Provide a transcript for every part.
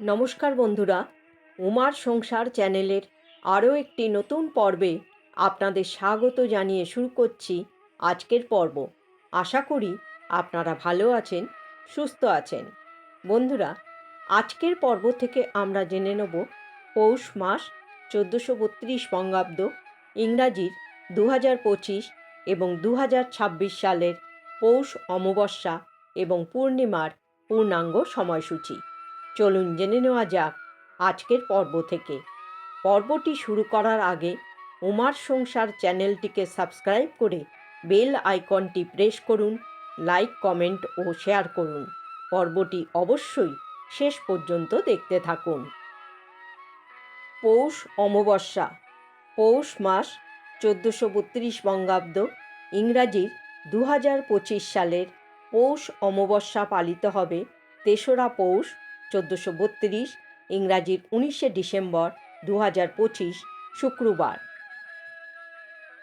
নমস্কার বন্ধুরা, উমার সংসার চ্যানেলের আরও একটি নতুন পর্বে আপনাদের স্বাগত জানিয়ে শুরু করছি আজকের পর্ব। আশা করি আপনারা ভালো আছেন, সুস্থ আছেন। বন্ধুরা, আজকের পর্ব থেকে আমরা জেনে নেব পৌষ মাস চোদ্দোশো বত্রিশ বঙ্গাব্দ, ইংরাজির দু হাজার পঁচিশ এবং দু হাজার ছাব্বিশ সালের পৌষ অমাবস্যা এবং পূর্ণিমার পূর্ণাঙ্গ সময়সূচি। চলুন জেনে নেওয়া যাক আজকের পর্ব থেকে। পর্বটি শুরু করার আগে উমার সংসার চ্যানেলটিকে সাবস্ক্রাইব করে বেল আইকনটি প্রেস করুন, লাইক, কমেন্ট ও শেয়ার করুন। পর্বটি অবশ্যই শেষ পর্যন্ত দেখতে থাকুন। পৌষ অমাবস্যা। পৌষ মাস চোদ্দোশো বত্রিশ বঙ্গাব্দ, ইংরাজির দু হাজার পঁচিশ সালের পৌষ অমাবস্যা পালিত হবে তেসরা পৌষ চোদ্দোশো বত্রিশ, ইংরাজির উনিশে ডিসেম্বর দু হাজার পঁচিশ, শুক্রবার।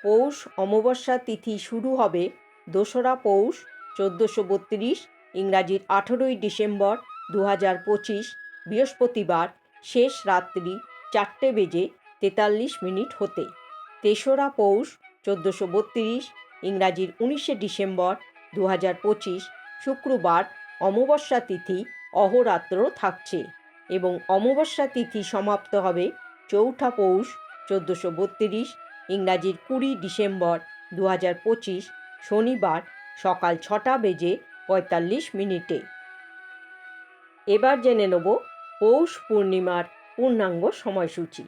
পৌষ অমাবস্যা তিথি শুরু হবে দোসরা পৌষ চোদ্দোশো বত্রিশ, ইংরাজির আঠেরোই ডিসেম্বর দু হাজার পঁচিশ, বৃহস্পতিবার শেষ রাত্রি চারটে বেজে তেতাল্লিশ মিনিট হতে। তেসরা পৌষ চোদ্দোশো বত্রিশ, ইংরাজির উনিশে ডিসেম্বর দু হাজার পঁচিশ, শুক্রবার অমাবস্যা তিথি অহরাত্র থাকছে এবং অমাবস্যা তিথি সমাপ্ত হবে চৌঠা পৌষ চোদ্দোশো বত্রিশ, ইংরাজির কুড়ি ডিসেম্বর দু হাজার পঁচিশ, শনিবার সকাল ছটা বেজে পঁয়তাল্লিশ মিনিটে। এবার জেনে নেব পৌষ পূর্ণিমার পূর্ণাঙ্গ সময়সূচি।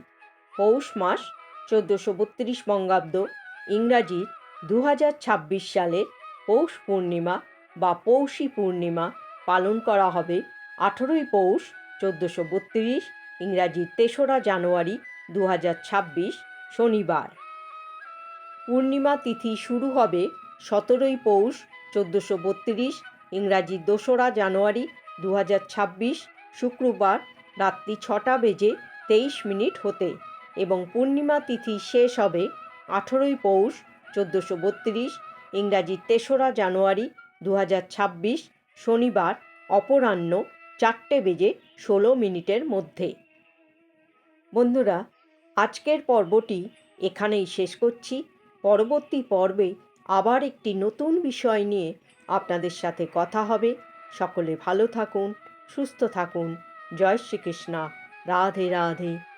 পৌষ মাস চোদ্দোশো বত্রিশ বঙ্গাব্দ, ইংরাজির দু হাজার ছাব্বিশ সালের পৌষ পূর্ণিমা বা পৌষী পূর্ণিমা পালন করা হবে। আঠেরোই পৌষ চোদ্দোশো বত্রিশ, ইংরাজি তেসরা জানুয়ারি দু ছাব্বিশ, শনিবার। পূর্ণিমা তিথি শুরু হবে সতেরোই পৌষ চোদ্দোশো বত্রিশ, ইংরাজি দোসরা জানুয়ারি দু ছাব্বিশ, শুক্রবার রাত্রি ছটা বেজে তেইশ মিনিট হতে এবং পূর্ণিমা তিথি শেষ হবে আঠেরোই পৌষ চোদ্দোশো বত্রিশ, ইংরাজি তেসরা জানুয়ারি দু ছাব্বিশ শনিবার, অপরাহ্ন চারটে বেজে ষোলো মিনিটের মধ্যে। বন্ধুরা, আজকের পর্বটি এখানেই শেষ করছি। পরবর্তী পর্বে আবার একটি নতুন বিষয় নিয়ে আপনাদের সাথে কথা হবে। সকলে ভালো থাকুন, সুস্থ থাকুন। জয় শ্রীকৃষ্ণা। রাধে রাধে।